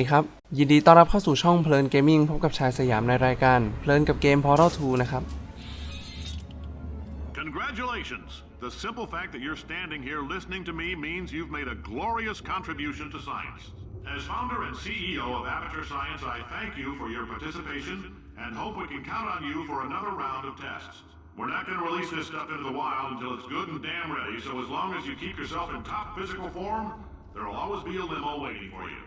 ดีครับ ยินดีต้อนรับเข้าสู่ช่องเพลินเกมมิ่งพบกับชายสยามในรายการ เพลินกับเกม Portal 2 นะครับ Congratulations! The simple fact that you're standing here listening to me means you've made a glorious contribution to science. As founder and CEO of Aperture Science, I thank you for your participation and hope we can count on you for another round of tests. We're not going to release this stuff into the wild until it's good and damn ready, so as long as you keep yourself in top physical form, there'll always be a limo waiting for you.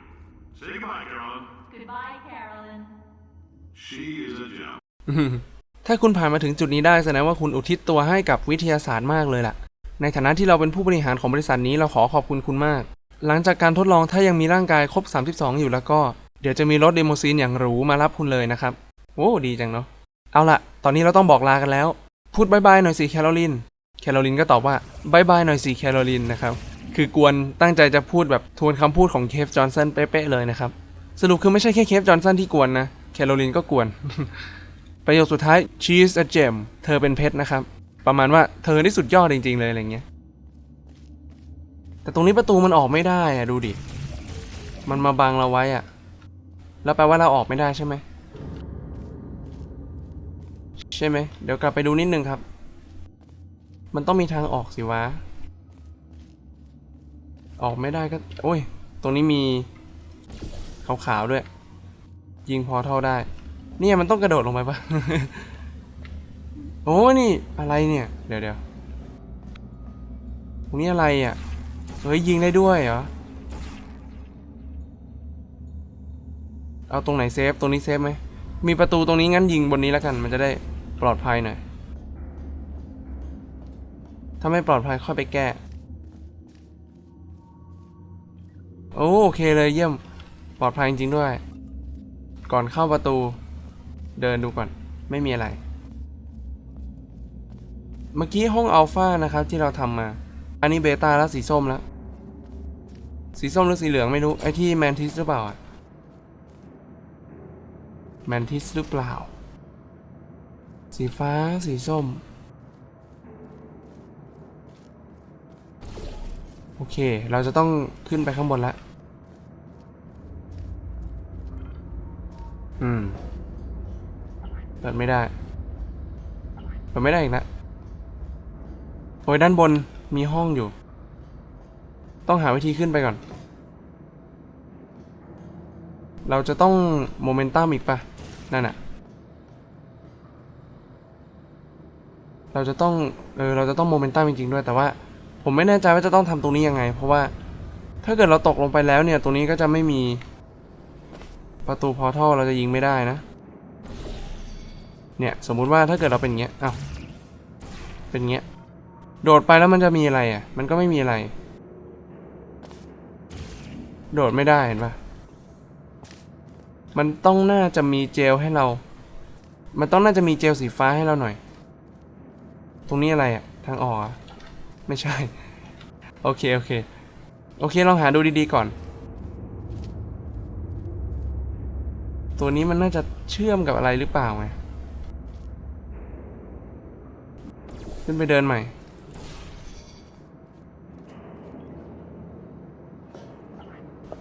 Say goodbye, Carolyn. Goodbye, Carolyn. She is a gem. ถ้าคุณผ่านมาถึงจุดนี้ได้แสดงว่าคุณอุทิศตัวให้กับวิทยาศาสตร์มากเลยล่ะ ในฐานะที่เราเป็นผู้บริหารของบริษัทนี้เราขอขอบคุณคุณมาก หลังจากการทดลองถ้ายังมีร่างกายครบ 32 อยู่แล้วก็ เดี๋ยวจะมีรถเดโมซีนอย่างหรูมารับคุณเลยนะครับ โอ้ดีจังเนาะ เอาล่ะตอนนี้เราต้องบอกลากันแล้ว พูดบายบายหน่อยสิแคโรลิน แคโรลินก็ตอบว่าบายบายหน่อยสิแคโรลินนะครับ คือกวนตั้งใจจะพูดแบบทวนคำพูดของเคฟจอห์นสันเป๊ะๆเลยนะครับ สรุปคือไม่ใช่แค่เคฟจอห์นสันที่กวนนะ แคโรลินก็กวน ประโยคสุดท้าย she is a gem เธอเป็นเพชรนะครับ ประมาณว่าเธอที่สุดยอดจริง ๆ เลยอะไรเงี้ย แต่ตรงนี้ประตูมันออกไม่ได้อะดูดิ มันมาบังเราไว้อะแล้วแปลว่าเราออกไม่ได้ใช่ไหม ใช่ไหม เดี๋ยวกลับไปดูนิดนึงครับ มันต้องมีทางออกสิวะ ออกไม่ได้ก็ โอ้ย ตรงนี้มีขาวๆด้วย ยิงพอเท่าได้ เนี่ยมันต้องกระโดดลงไปปะโอ้นี่อะไรเนี่ย เดี๋ยวเดี๋ยวตรงนี้อะไรอะ เฮ้ยยิงได้ด้วยเหรอ เอาตรงไหนเซฟ ตรงนี้เซฟไหม มีประตูตรงนี้งั้นยิงบนนี้แล้วกัน มันจะได้ปลอดภัยหน่อย ถ้าไม่ปลอดภัยค่อยไปแก้ โอ้โอเคเลยเยี่ยมปลอดภัยจริงๆด้วย ก่อนเข้าประตู เดินดูก่อน ไม่มีอะไร เมื่อกี้ห้องอัลฟานะครับที่เราทำมา อันนี้เบต้าแล้วสีส้มแล้ว สีส้มหรือสีเหลืองไม่รู้ ไอที่แมนทิสหรือเปล่าอะแมนทิสหรือเปล่า สีฟ้าสีส้ม อเค เราจะต้องขึ้นไปข้างบนแล้ว อืม เปิดไม่ได้ เปิดไม่ได้อีกแล้วโอ้ยด้านบนมีห้องอยู่ ต้องหาวิธีขึ้นไปก่อน เราจะต้องโมเมนตัมอีกปะนั่นอะเราจะต้อง เออ เราจะต้องโมเมนตัมจริงๆด้วย แต่ว่า ผมไม่แน่ใจว่าจะต้องทำตรงนี้ยังไง เพราะว่าถ้าเกิดเราตกลงไปแล้วเนี่ย ตรงนี้ก็จะไม่มี ประตูพอทัลเราจะยิงไม่ได้นะ เนี่ยสมมุติว่าถ้าเกิดเราเป็นเงี้ยอ้าวเป็นเงี้ย โดดไปแล้วมันจะมีอะไรอะ มันก็ไม่มีอะไร โดดไม่ได้เห็นปะมันต้องน่าจะมีเจลให้เรา มันต้องน่าจะมีเจลสีฟ้าให้เราหน่อย ตรงนี้อะไรอะ ทางออกอะ ไม่ใช่ โอเค โอเค โอเคลองหาดูดีๆก่อน ตัวนี้มันน่าจะเชื่อมกับอะไรหรือเปล่าไงขึ้นไปเดินใหม่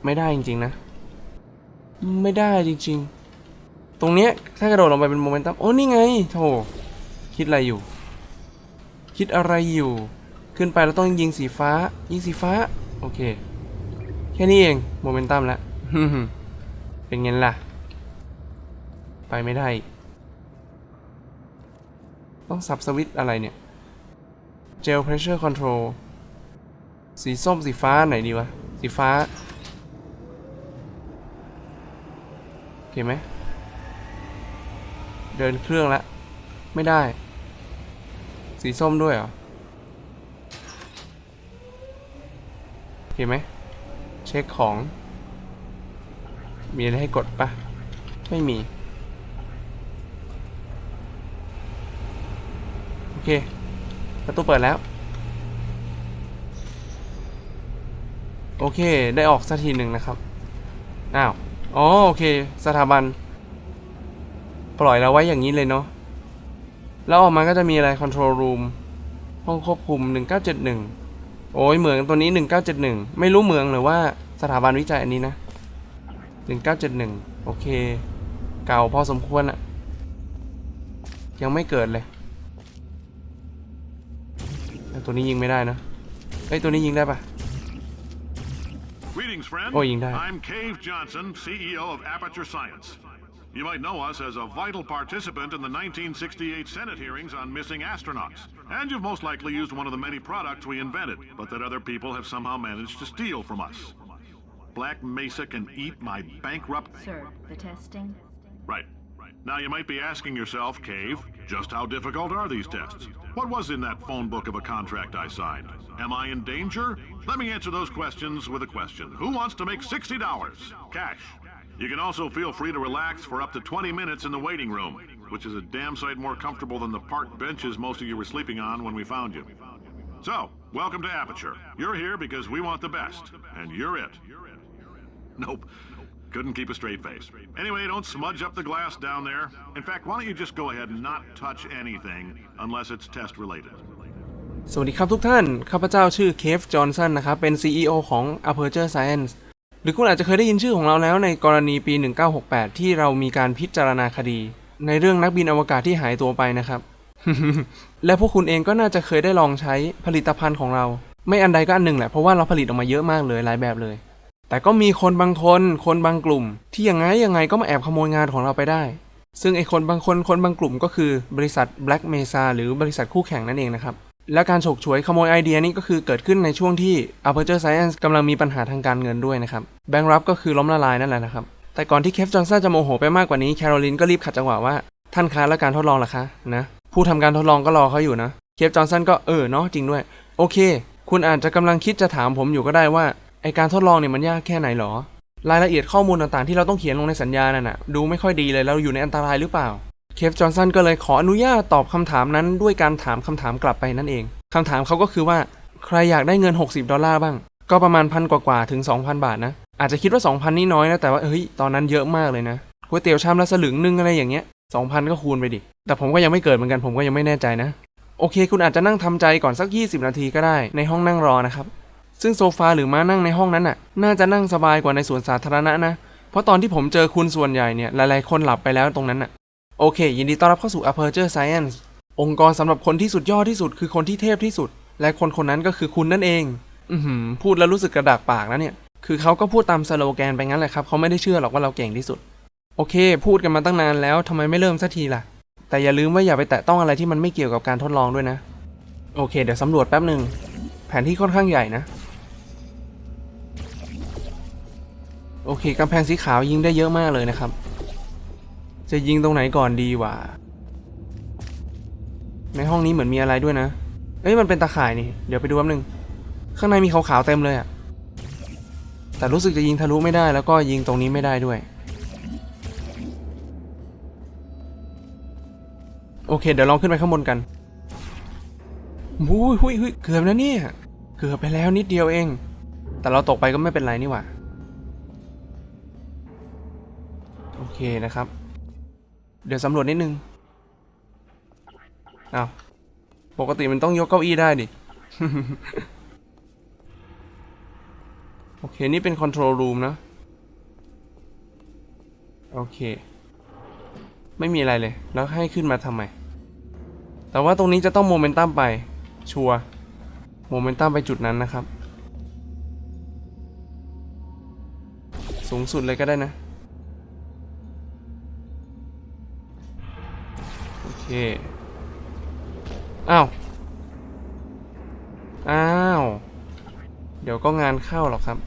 ไม่ได้จริงๆนะ ไม่ได้จริง ๆ ตรงเนี้ยถ้ากระโดดลงไปเป็นโมเมนตัม โอ้ นี่ไง โถ คิดอะไรอยู่ คิดอะไรอยู่ ขึ้นไปเราต้องยิงสีฟ้า ยิงสีฟ้า โอเค แค่นี้เองโมเมนตัมแล้วเป็นไงล่ะ ไปไม่ได้ ต้องสับสวิตอะไรเนี่ย Gel Pressure Control สีส้มสีฟ้าไหนดีวะ สีฟ้า โอเคไหม เดินเครื่องล้วไม่ได้ สีส้มด้วยเหรอ โอเค ไหม เช็คของ มีอะไรให้กดปะไม่มี โอเค ประตูเปิดแล้ว โอเค ได้ออกสักทีหนึ่งนะครับ อ้าว อ๋อ โอเค สถาบัน ปล่อยเราไว้อย่างนี้เลยเนาะ แล้วออกมาก็จะมีอะไร control room ห้องควบคุม 1971 โอ้ยเหมืองตัวนี้ 1971 ไม่รู้เหมืองหรือว่าสถาบันวิจัยอันนี้นะ 1971 โอเค เก่าพอสมควรอะยังไม่เกิดเลยแต่ตัวนี้ยิงไม่ได้นะเอ้ยตัวนี้ยิงได้ปะ Greetings, friend. Oh, you can die. I'm Cave Johnson, CEO of Aperture Science. You might know us as a vital participant in the 1968 Senate hearings on missing astronauts. And you've most likely used one of the many products we invented, but that other people have somehow managed to steal from us. Black Mesa can eat my bankrupt. Sir, the testing? Right. Now you might be asking yourself, Cave, just how difficult are these tests? What was in that phone book of a contract I signed? Am I in danger? Let me answer those questions with a question. Who wants to make $60? Cash. You can also feel free to relax for up to 20 minutes in the waiting room, which is a damn sight more comfortable than the park benches most of you were sleeping on when we found you. So, welcome to Aperture. You're here because we want the best, and you're it. Nope. Couldn't keep a straight face. Anyway, don't smudge up the glass down there. In fact, why don't you just go ahead and not touch anything unless it's test related? สวัสดีครับทุกท่าน ข้าพเจ้าชื่อเคฟจอห์นสันนะครับ เป็น CEO ของ Aperture Science หรือคุณอาจจะเคยได้ยินชื่อของเราแล้วในกรณีปี 1968 ที่เรามีการพิจารณาคดี ในเรื่องนักบินอวกาศที่หายตัวไปนะครับ และพวกคุณเองก็น่าจะเคยได้ลองใช้ผลิตภัณฑ์ของเรา ไม่อันใดก็อันหนึ่งแหละเพราะว่าเราผลิตออกมาเยอะมากเลยหลายแบบเลย แต่ก็มีคนบางคน คนบางกลุ่ม ที่ยังไงยังไงก็มาแอบขโมยงานของเราไปได้ ซึ่งไอ้คนบางคนคนบางกลุ่มก็คือบริษัท Black Mesa หรือบริษัทคู่แข่งนั่นเองนะครับ และการฉกฉวยขโมยไอเดียนี้ก็คือเกิดขึ้นในช่วงที่ Aperture Science กำลังมีปัญหาทางการเงินด้วยนะครับแบงก์รับก็คือล้มละลายนั่นแหละนะครับ แต่ก่อนที่เคฟจอนสันจะโมโหไปมากกว่านี้แคโรลินก็รีบขัดจังหวะว่า ท่านคะแล้วการทดลองล่ะคะนะผู้ทำการทดลองก็รอเขาอยู่นะ เคฟจอนสันก็เออเนาะจริงด้วย โอเค คุณอาจจะกำลังคิดจะถามผมอยู่ก็ได้ว่าไอการทดลองเนี่ยมันยากแค่ไหนหรอ รายละเอียดข้อมูลต่างๆที่เราต้องเขียนลงในสัญญานั่นนะดูไม่ค่อยดีเลยเราอยู่ในอันตรายหรือเปล่า ฟจอห์นสันก็เลยขออนุญาตตอบคำถามนั้นด้วยการถามคำถามกลับไปนั่นเองคำถามเขาก็คือว่าใครอยากได้เงิน 60 ดอลลาร์บ้าง ก็ประมาณพันกว่าๆถึง 2,000 บาทนะ อาจจะคิดว่า 2,000 นี่น้อยนะ แต่ว่าเฮ้ย ตอนนั้นเยอะมากเลยนะก๋วยเตี๋ยวชามละสลึงหนึงอะไรอย่างเงี้ย2,000 ก็คูณไปดิ แต่ผมก็ยังไม่เกิดเหมือนกัน ผมก็ยังไม่แน่ใจนะ โอเค คุณอาจจะนั่งทำใจก่อนสัก 20 นาทีก็ได้ในห้องนั่งรอนะครับ ซึ่งโซฟาหรือม้านั่งในห้องนั้นน่ะ น่าจะนั่งสบายกว่าในสวนสาธารณะนะ เพราะตอนที่ผมเจอคุณส่วนใหญ่เนี่ย หลายๆ คนหลับไปแล้วตรงนั้นน่ะ โอเค ยินดีต้อนรับเข้าสู่ Aperture Science องค์กรสำหรับคนที่สุดยอดที่สุดคือคนที่เทพที่สุด และคนคนนั้นก็คือคุณนั่นเอง อืพูดแล้วรู้สึกกระดากปากนะเนี่ย คือเขาก็พูดตามสโลแกนไปงั้นแหละครับเขาไม่ได้เชื่อหรอกว่าเราเก่งที่สุด โอเค พูดกันมาตั้งนานแล้วทำไมไม่เริ่มสักทีล่ะ แต่อย่าลืมว่าอย่าไปแตะต้องอะไรที่มันไม่เกี่ยวกับการทดลองด้วยนะ โอเค เดี๋ยวสำรวจแป๊บหนึ่งแผนที่ค่อนข้างใหญ่นะ โอเคกำแพงสีขาวยิงได้เยอะมากเลยนะครับ จะยิงตรงไหนก่อนดีวะ ในห้องนี้เหมือนมีอะไรด้วยนะ เอ้ยมันเป็นตาข่ายนี่ เดี๋ยวไปดูแป๊บนึง ข้างในมีขาวๆเต็มเลยอะแต่รู้สึกจะยิงทะลุไม่ได้แล้วก็ยิงตรงนี้ไม่ได้ด้วย โอเค เดี๋ยวลองขึ้นไปข้างบนกันหุยหุยหุยเกือบนะเนี่ย เกือบไปแล้วนิดเดียวเอง แต่เราตกไปก็ไม่เป็นไรนี่หว่า โอเคนะครับ เดี๋ยวสำรวจนิดนึงอ้าวปกติมันต้องยกเก้าอี้ได้ดิ โอเค นี่เป็นคอนโทรลรูมนะ โอเค ไม่มีอะไรเลย แล้วให้ขึ้นมาทำไม แต่ว่าตรงนี้จะต้องโมเมนตัมไป ชัวร์โมเมนตัมไปจุดนั้นนะครับ สูงสุดเลยก็ได้นะ อเคอ้าว อ้าว เดี๋ยวก็งานเข้าหรอกครับ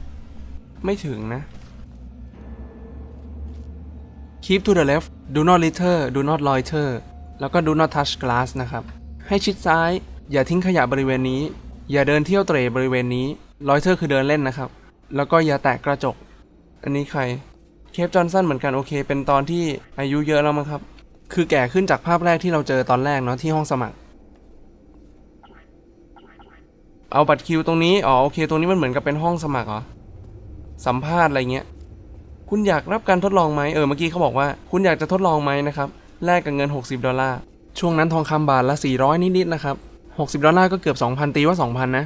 ไม่ถึงนะ Keep to the left do not litter do not loiter แล้วก็ do not touch glass นะครับ ให้ชิดซ้าย อย่าทิ้งขยะบริเวณนี้ อย่าเดินเที่ยวเตร่บริเวณนี้ loiter คือเดินเล่นนะครับ แล้วก็อย่าแตะกระจก อันนี้ใคร เคฟจอห์นสันเหมือนกันโอเค เป็นตอนที่อายุเยอะแล้วมั้งครับ คือแก่ขึ้นจากภาพแรกที่เราเจอตอนแรกเนาะที่ห้องสมัคร เอาบัตรคิวตรงนี้ อ๋อโอเค ตรงนี้มันเหมือนกับเป็นห้องสมัครเหรอ สัมภาษณ์อะไรเงี้ย คุณอยากรับการทดลองไหมเออเมื่อกี้เขาบอกว่า คุณอยากจะทดลองไหมนะครับ แลกกับเงิน 60 ดอลลาร์ ช่วงนั้นทองคำบาทละ 400 นิดๆนะครับ 60 ดอลลาร์ก็เกือบ 2,000 ตีว่า 2,000 นะ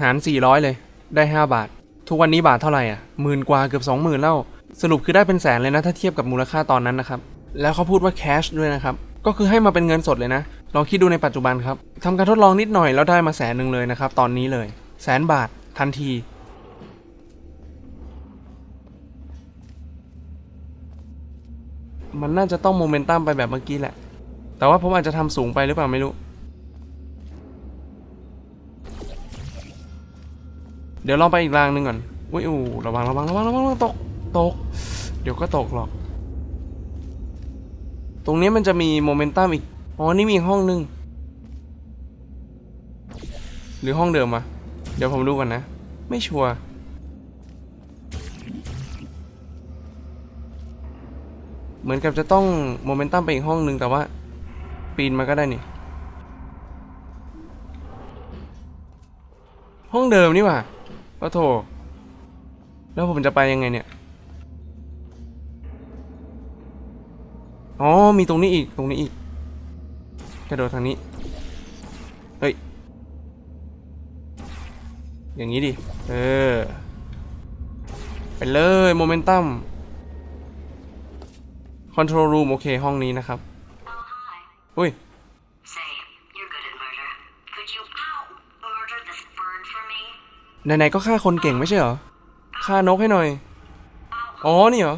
หาร 400 เลย ได้ 5 บาท ทุกวันนี้บาทเท่าไหร่อะหมื่นกว่าเกือบ 20,000แล้ว สรุปคือได้เป็นแสนเลยนะถ้าเทียบกับมูลค่าตอนนั้นนะครับ แล้วเขาพูดว่าแคชด้วยนะครับ ก็คือให้มาเป็นเงินสดเลยนะ ลองคิดดูในปัจจุบันครับทำการทดลองนิดหน่อยแล้วได้มาแสนหนึ่งเลยนะครับ ตอนนี้เลย แสนบาททันทีมันน่าจะต้องโมเมนตัมไปแบบเมื่อกี้แหละ แต่ว่าผมอาจจะทำสูงไปหรือเปล่าไม่รู้ เดี๋ยวลองไปอีกรางหนึ่งก่อน อุ้ยอู้ระวังระวังระวังระวังระวังตก ตก เดี๋ยวก็ตกหรอก ตรงนี้มันจะมีโมเมนตัมอีก อ๋อ นี่มีอีกห้องหนึ่งหรือห้องเดิมอะเดี๋ยวผมดูก่อนนะ ไม่ชัวร์เหมือนกับจะต้องโมเมนตัมไปอีกห้องหนึ่งแต่ว่า ปีนมาก็ได้นี่ ห้องเดิมนี่หว่าปะโถแล้วผมจะไปยังไงเนี่ย อ๋อ มีตรงนี้อีก ตรงนี้อีก กระโดดทางนี้ เฮ้ย อย่างนี้ดิ เออ ไปเลย โมเมนตัม Control Room โอเค ห้องนี้นะครับ Oh, hi. อุ้ย Say, you're good at murder. Could you, ow, murder this bird for me? ไหนๆก็ฆ่าคนเก่งไม่ใช่เหรอ ฆ่านกให้หน่อย Ow. อ๋อ นี่เหรอ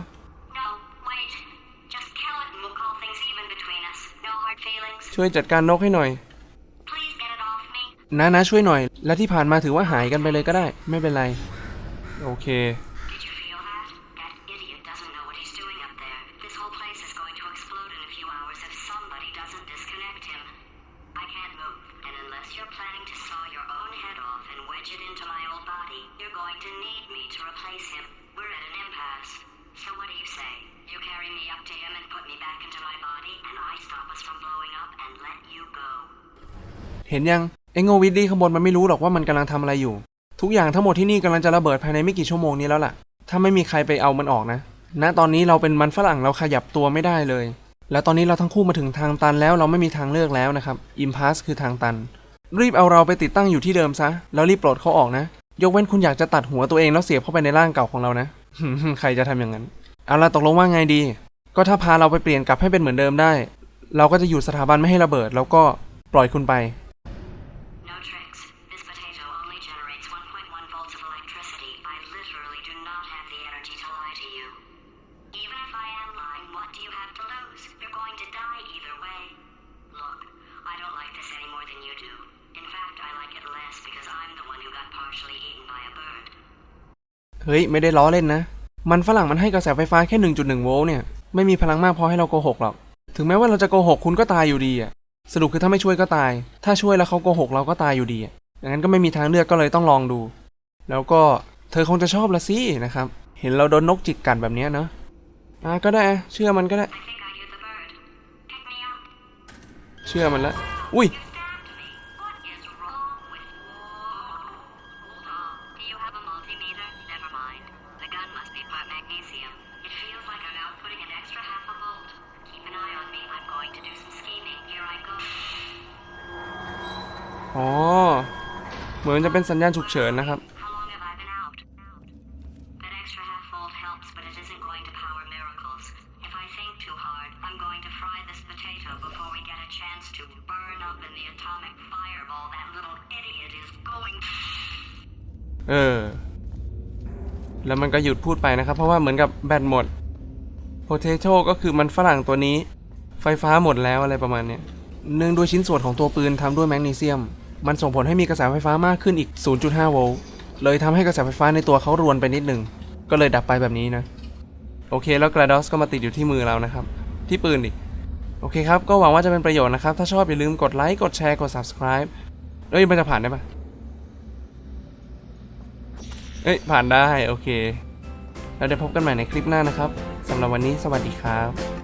ช่วยจัดการนกให้หน่อย Please get it off me. นะนะช่วยหน่อย และที่ผ่านมาถือว่าหายกันไปเลยก็ได้ ไม่เป็นไร โอเค เห็นยังไอ้โงวิดดี้ข้างบนมันไม่รู้หรอกว่ามันกำลังทำอะไรอยู่ ทุกอย่างทั้งหมดที่นี่กำลังจะระเบิดภายในไม่กี่ชั่วโมงนี้แล้วล่ะ ถ้าไม่มีใครไปเอามันออกนะ ณ ตอนนี้เราเป็นมันฝรั่งเราขยับตัวไม่ได้เลย แล้วตอนนี้เราทั้งคู่มาถึงทางตันแล้วเราไม่มีทางเลือกแล้วนะครับ อิมพาสคือทางตัน รีบเอาเราไปติดตั้งอยู่ที่เดิมซะ แล้วรีบปลดเขาออกนะ ยกเว้นคุณอยากจะตัดหัวตัวเองแล้วเสียบเข้าไปในร่างเก่าของเรานะ ใครจะทำอย่างนั้น เอาละตกลงว่าไงดี ก็ถ้าพาเราไปเปลี่ยนกลับให้เป็นเหมือนเดิมได้ เราก็จะอยู่สถาบันไม่ให้ระเบิด แล้วก็ปล่อยคุณไป No tricks. This potato only generates 1.1 volts of electricity. I literally do not have the energy to lie to you. Even if I am lying, what do you have to lose? You're going to die either way. Look, I don't like this any more than you do. In fact, I like it less because I'm the one who got partially eaten by a bird. เฮ้ย ไม่ได้ล้อเล่นนะ มันฝรั่งมันให้กระแสไฟฟ้าแค่ 1.1 โวลต์เนี่ย ไม่มีพลังมากพอให้เราโกหกหรอก ถึงแม้ว่าเราจะโกหกคุณก็ตายอยู่ดีอะสรุปคือถ้าไม่ช่วยก็ตาย ถ้าช่วยแล้วเขาโกหกเราก็ตายอยู่ดีอะดังนั้นก็ไม่มีทางเลือกก็เลยต้องลองดู แล้วก็เธอคงจะชอบละสินะครับ เห็นเราโดนนกจิกกัดแบบนี้เนาะ อะก็ได้เชื่อมันก็ได้ เชื่อมันละ อุ้ย you have a multimeter? Never mind. The gun must be part magnesium. It feels like I'm outputting an extra half a volt. Keep an eye on me. I'm going to do some scheming. Here I go. อ๋อ เหมือนจะเป็นสัญญาณฉุกเฉินนะครับ เออ แล้วมันก็หยุดพูดไปนะครับ เพราะว่าเหมือนกับแบตหมด potato ก็คือมันฝรั่งตัวนี้ ไฟฟ้าหมดแล้วอะไรประมาณเนี้ยเนื่องด้วยชิ้นส่วนของตัวปืนทำด้วยแมกนีเซียม มันส่งผลให้มีกระแสไฟฟ้ามากขึ้นอีก 0.5 โวลต์เลยทำให้กระแสไฟฟ้าในตัวเขารวนไปนิดหนึ่งก็เลยดับไปแบบนี้นะ โอเคแล้วกราดอสก็มาติดอยู่ที่มือเรานะครับ ที่ปืนดิโอเคครับ ก็หวังว่าจะเป็นประโยชน์นะครับ ถ้าชอบอย่าลืมกดไลค์ กดแชร์ กด subscribe เอ้ย มันจะผ่านได้ปะ เอ้ย ผ่านได้ โอเคแล้วเดี๋ยวพบกันใหม่ในคลิปหน้านะครับสำหรับวันนี้สวัสดีครับ